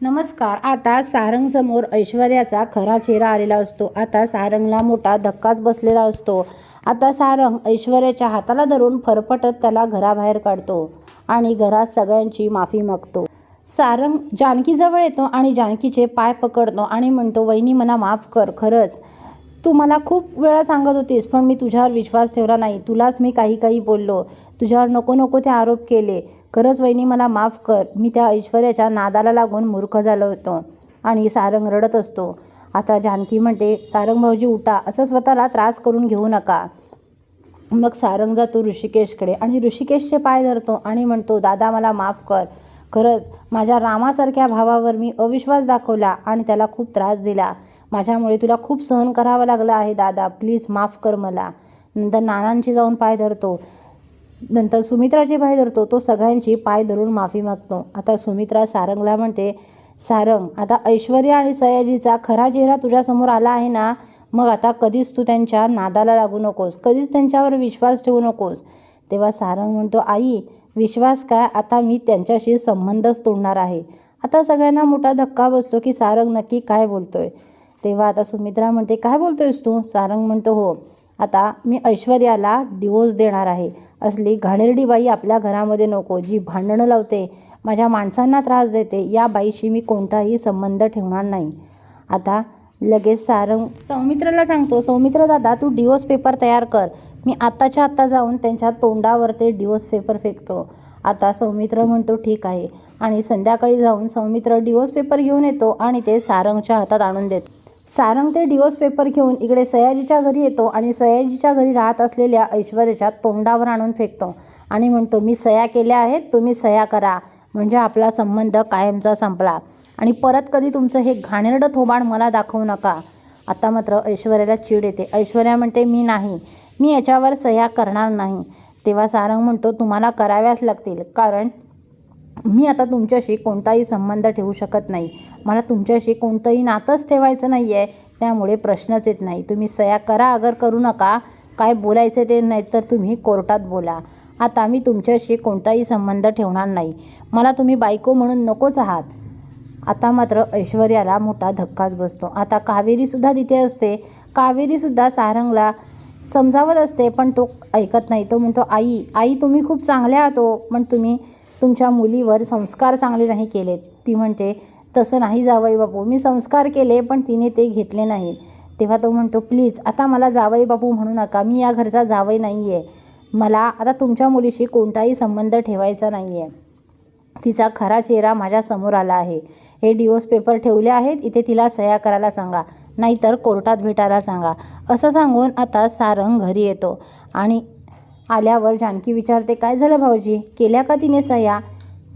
नमस्कार. आता सारंगसमोर ऐश्वर्याचा खरा चेहरा आलेला असतो. आता सारंगला मोठा धक्काच बसलेला असतो. आता सारंग ऐश्वर्याच्या हाताला धरून फरफटत त्याला घराबाहेर काढतो आणि घरात सगळ्यांची माफी मागतो. सारंग जानकीजवळ येतो आणि जानकीचे पाय पकडतो आणि म्हणतो वहिनी मला माफ कर खरंच. तू मला खूप वेळा सांगत होतीस पण मी तुझ्यावर विश्वास ठेवला नाही. तुलाच मी काही काही बोललो. तुझ्यावर नको नको ते आरोप केले. खरंच वहिनी मला माफ कर. मी त्या ऐश्वर्याच्या नादाला लागून मूर्ख झालो होतो आणि सारंग रडत असतो. आता जानकी म्हणते सारंग भाऊजी उठा. असं स्वतःला त्रास करून घेऊ नका. मग सारंग जातो ऋषिकेशकडे आणि ऋषिकेशचे पाय धरतो आणि म्हणतो दादा मला माफ कर. खरंच माझ्या रामासारख्या भावावर मी अविश्वास दाखवला आणि त्याला खूप त्रास दिला. माझ्यामुळे तुला खूप सहन करावं लागलं आहे दादा. प्लीज माफ कर मला. नंतर नानांची जाऊन पाय धरतो. नंतर सुमित्राची पाय धरतो तो सगळ्यांची पाय धरून माफी मागतो. आता सुमित्रा सारंगला म्हणते सारंग आता ऐश्वर्या आणि सयाजीचा खरा चेहरा तुझ्यासमोर आला आहे ना? मग आता कधीच तू त्यांच्या नादाला लागू नकोस कधीच त्यांच्यावर विश्वास ठेवू नकोस. तेव्हा सारंग म्हणतो आई विश्वास काय? आता मी त्यांच्याशी संबंधच तोडणार आहे. आता सगळ्यांना मोठा धक्का बसतो की सारंग नक्की काय बोलतोय. तेव्हा आता सुमित्रा म्हणते काय बोलतोयस तू? सारंग म्हणतो हो आता मी ऐश्वर्याला डिवोर्स देणार आहे. असली घाणेरडी बाई आपल्या घरामध्ये नको जी भांडणं लावते माझ्या माणसांना त्रास देते या बाईशी मी कोणताही संबंध ठेवणार नाही. आता लगेच सारंग सौमित्राला सांगतो सौमित्र दादा तू डिवोर्स पेपर तयार कर. मी आत्ताच्या आत्ता जाऊन त्यांच्या तोंडावर ते डिवोर्स पेपर फेकतो. आता सौमित्र म्हणतो ठीक आहे. आणि संध्याकाळी जाऊन सौमित्र डिवोर्स पेपर घेऊन येतो आणि ते सारंगच्या हातात आणून देतो. सारंग ते डिवोर्स पेपर घेऊन इकडे सयाजीच्या घरी येतो आणि सयाजीच्या घरी राहत असलेल्या ऐश्वर्याच्या तोंडावर आणून फेकतो. आणि म्हणतो मी सया केल्या आहेत तुम्ही सया करा. म्हणजे आपला संबंध कायमचा संपला. आणि परत कधी तुमचं हे घाणेरडं थोबाड मला दाखवू नका. आता मात्र ऐश्वर्याला चीड येते. ऐश्वर्या म्हणते मी नाही. मी याच्यावर सह्या करणार नाही. तेव्हा सारंग म्हणतो तुम्हाला कराव्याच लागतील. कारण मी आता तुमच्याशी कोणताही संबंध ठेवू शकत नाही. मला तुमच्याशी कोणतंही नातंच ठेवायचं नाही आहे त्यामुळे प्रश्नच येत नाही. तुम्ही सया करा अगर करू नका. काय बोलायचं ते नाही तर तुम्ही कोर्टात बोला. आता मी तुमच्याशी कोणताही संबंध ठेवणार नाही. मला तुम्ही बायको म्हणून नकोच आहात. आता मात्र ऐश्वर्याला मोठा धक्काच बसतो. आता कावेरीसुद्धा तिथे असते. कावेरीसुद्धा सारंगला समजावत असते पण तो ऐकत नाही. तो म्हणतो आई आई तुम्ही खूप चांगल्या आहात हो. पण तुम्ही तुमच्या मुलीवर संस्कार चांगले नाही केलेत. ती म्हणते तसं नाही जावई बापू मी संस्कार केले पण तिने ते घेतले नाही तेव्हा तो म्हणतो प्लीज आता मला जावई बापू म्हणू नका मी या घरचा जावई नाही आहे मला आता तुमच्या मुलीशी कोणताही संबंध ठेवायचा नाही आहे तिचा खरा चेहरा माझ्यासमोर आला आहे. हे डिओस पेपर ठेवले आहेत इथे तिला सह्या करायला सांगा नाहीतर कोर्टात भेटायला सांगा. असं सांगून आता सारंग घरी येतो. आणि आल्यावर जानकी विचारते काय झालं भाऊजी? केल्या का तिने सह्या?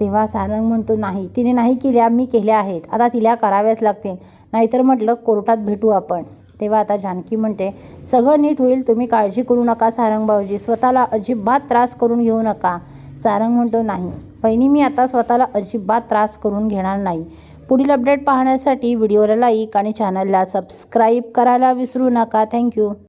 तेव्हा सारंग म्हणतो नाही तिने नाही केल्या मी केल्या आहेत. आता तिला कराव्याच लागतील. नाहीतर म्हटलं कोर्टात भेटू आपण. तेव्हा आता जानकी म्हणते सगळं नीट होईल तुम्ही काळजी करू नका सारंग भाऊजी. स्वतःला अजिबात त्रास करून घेऊ नका. सारंग म्हणतो नाही बहिणी मी आता स्वतःला अजिबात त्रास करून घेणार नाही. पुढील अपडेट पाहण्यासाठी व्हिडिओला लाईक आणि चॅनलला सबस्क्राईब करायला विसरू नका. थँक्यू.